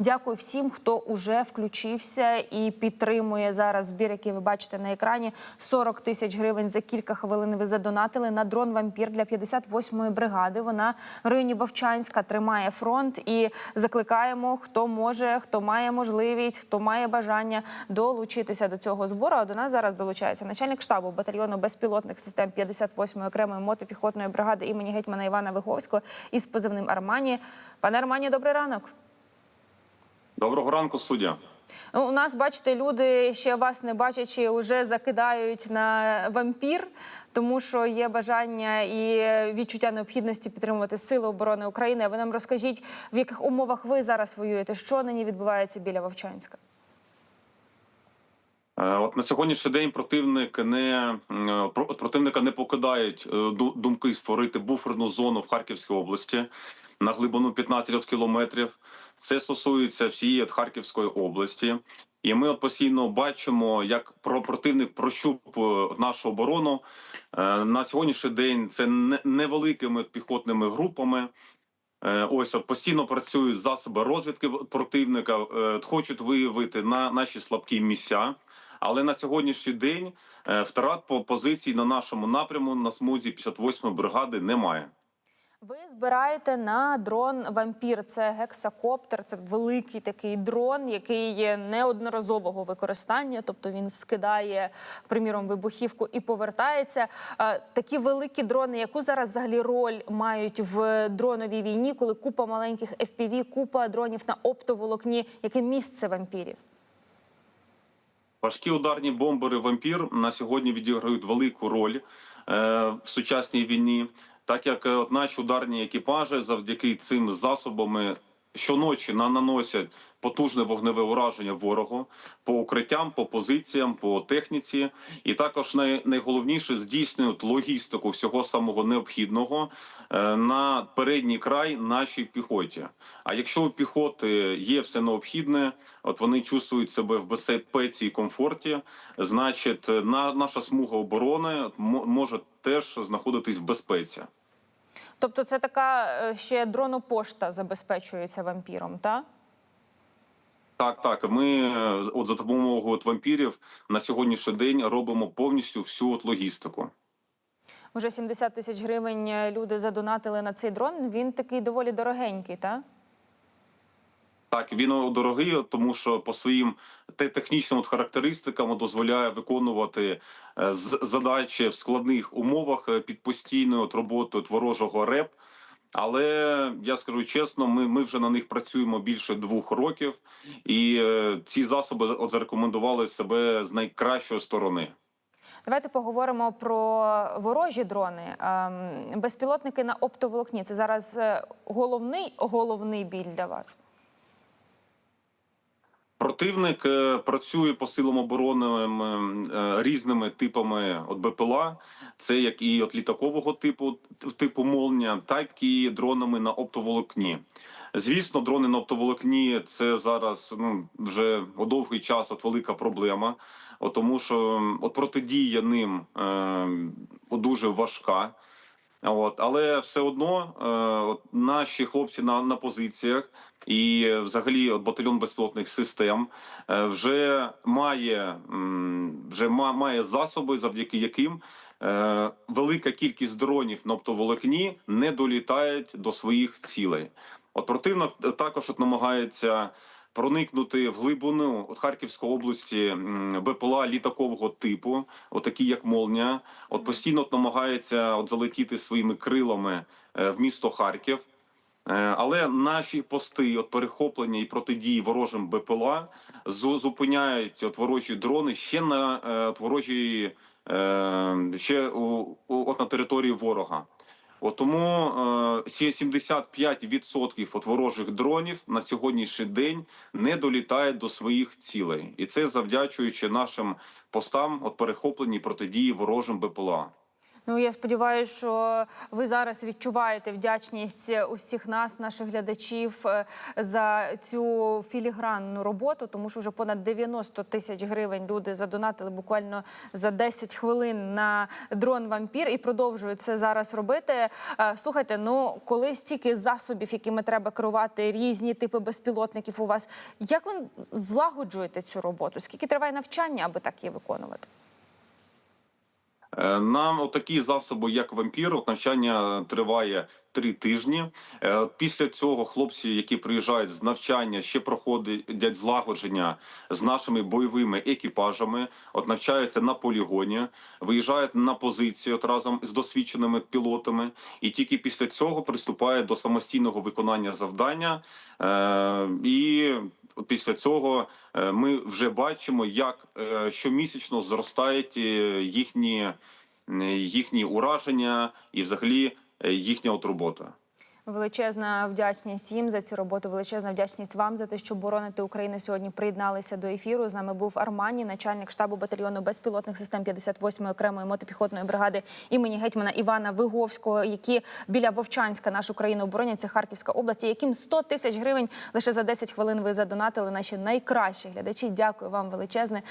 Дякую всім, хто уже включився і підтримує зараз збір, який ви бачите на екрані. 40 тисяч гривень за кілька хвилин. Ви задонатили на дрон вампір для 58-ї бригади. Вона в районі Вовчанська тримає фронт і закликаємо, хто може, хто має можливість, хто має бажання долучитися до цього збору. А до нас зараз долучається начальник штабу батальйону безпілотних систем 58-ї окремої мотопіхотної бригади імені гетьмана Івана Виговського із позивним Армані. Пане Армані, добрий ранок. Доброго ранку, суддя. Ну, у нас, бачите, люди ще вас не бачачи, вже закидають на вампір, тому що є бажання і відчуття необхідності підтримувати Сили оборони України. А ви нам розкажіть, в яких умовах ви зараз воюєте, що нині відбувається біля Вовчанська? Е, От на сьогоднішній день противник не про- противника не покидають е, думки створити буферну зону в Харківській області на глибину 15 кілометрів. Це стосується всієї от Харківської області. І ми от постійно бачимо, як про противник прощупує нашу оборону. Е, На сьогоднішній день це невеликими піхотними групами. Е, Ось от постійно працюють засоби розвідки противника, е, хочуть виявити на наші слабкі місця. Але на сьогоднішній день втрат по позиції на нашому напряму на смузі 58-ї бригади немає. Ви збираєте на дрон вампір. Це гексакоптер, це великий такий дрон, який є неодноразового використання, тобто він скидає, приміром, вибухівку і повертається. Такі великі дрони, яку зараз взагалі роль мають в дроновій війні, коли купа маленьких FPV, купа дронів на оптоволокні, яке місце вампірів? Важкі ударні бомбери вампір на сьогодні відіграють велику роль в сучасній війні, так як одначе ударні екіпажі завдяки цим засобами щоночі на- наносять потужне вогневе ураження ворогу по укриттям, по позиціям, по техніці, і також найголовніше здійснюють логістику всього самого необхідного е, на передній край нашій піхоті. А якщо у піхоти є все необхідне, от вони чувствують себе в безпеці і комфорті, значить, на наша смуга оборони може теж знаходитись в безпеці. Тобто, це така е, ще дронопошта забезпечується вампіром, так? Так, так. Ми е, от за допомогою от вампірів на сьогоднішній день робимо повністю всю от логістику. Уже 70 тисяч гривень е, люди задонатили на цей дрон. Він такий доволі дорогенький, так? Так, він дорогий, тому що по своїм те- технічним от дозволяє виконувати е, задачі в складних умовах е, під постійною от роботою от ворожого РЕП. Але я скажу чесно, ми, ми вже на них працюємо більше двох років, і е, ці засоби от зарекомендували себе з найкращої сторони. Давайте поговоримо про ворожі дрони. Ем, Безпілотники на оптоволокні. Це зараз е, головний головний біль для вас. Противник е, працює по силам оборони ем, е, різними типами от БПЛА. Це як і от літакового типу, типу молня, так і дронами на оптоволокні. Звісно, дрони на оптоволокні це зараз ну вже о довгий час от велика проблема, от тому що от протидія ним е, дуже важка. От, але все одно е, от наші хлопці на, на позиціях і е, взагалі от батальйон безпілотних систем е, вже має м, вже ма, має засоби, завдяки яким е, велика кількість дронів на оптоволокні не долітають до своїх цілей. От противник також от намагається проникнути в глибину от Харківської області БПЛА літакового типу, отакі як молня. От постійно от намагається от залетіти своїми крилами е, в місто Харків. Е, Але наші пости от перехоплення і протидії ворожим БПЛА зу- зупиняють от ворожі дрони ще на е, от ворожій е, ще от на території ворога. От тому е, сі- 75% от ворожих дронів на сьогоднішній день не долітають до своїх цілей, і це завдячуючи нашим постам от перехопленні протидії ворожим БПЛА. Ну я сподіваюся, що ви зараз відчуваєте вдячність усіх нас, наших глядачів, е, за цю філігранну роботу, тому що вже понад 90 тисяч гривень люди задонатили буквально за 10 хвилин на дрон вампір і продовжують це зараз робити. Е, Слухайте, ну коли стільки засобів, якими треба керувати, різні типи безпілотників у вас, як ви злагоджуєте цю роботу? Скільки триває навчання, аби так її виконувати? Е, Нам отакі засоби, як вампір, навчання триває три тижні. Е, Після цього хлопці, які приїжджають з навчання, ще проходять злагодження з нашими бойовими екіпажами, от навчаються на полігоні, виїжджають на позицію от разом з досвідченими пілотами, і тільки після цього приступають до самостійного виконання завдання. Е, І після цього е, ми вже бачимо, як е, щомісячно зростають е, їхні, їхні ураження і взагалі їхня от робота. Величезна вдячність їм за цю роботу. Величезна вдячність вам за те, що боронити Україну сьогодні. Приєдналися до ефіру. З нами був Армані, начальник штабу батальйону безпілотних систем 58-ї окремої мотопіхотної бригади імені гетьмана Івана Виговського, які біля Вовчанська нашу країну оборонять. Це Харківська область, яким 100 тисяч гривень лише за 10 хвилин ви задонатили. Наші найкращі глядачі. Дякую вам величезне.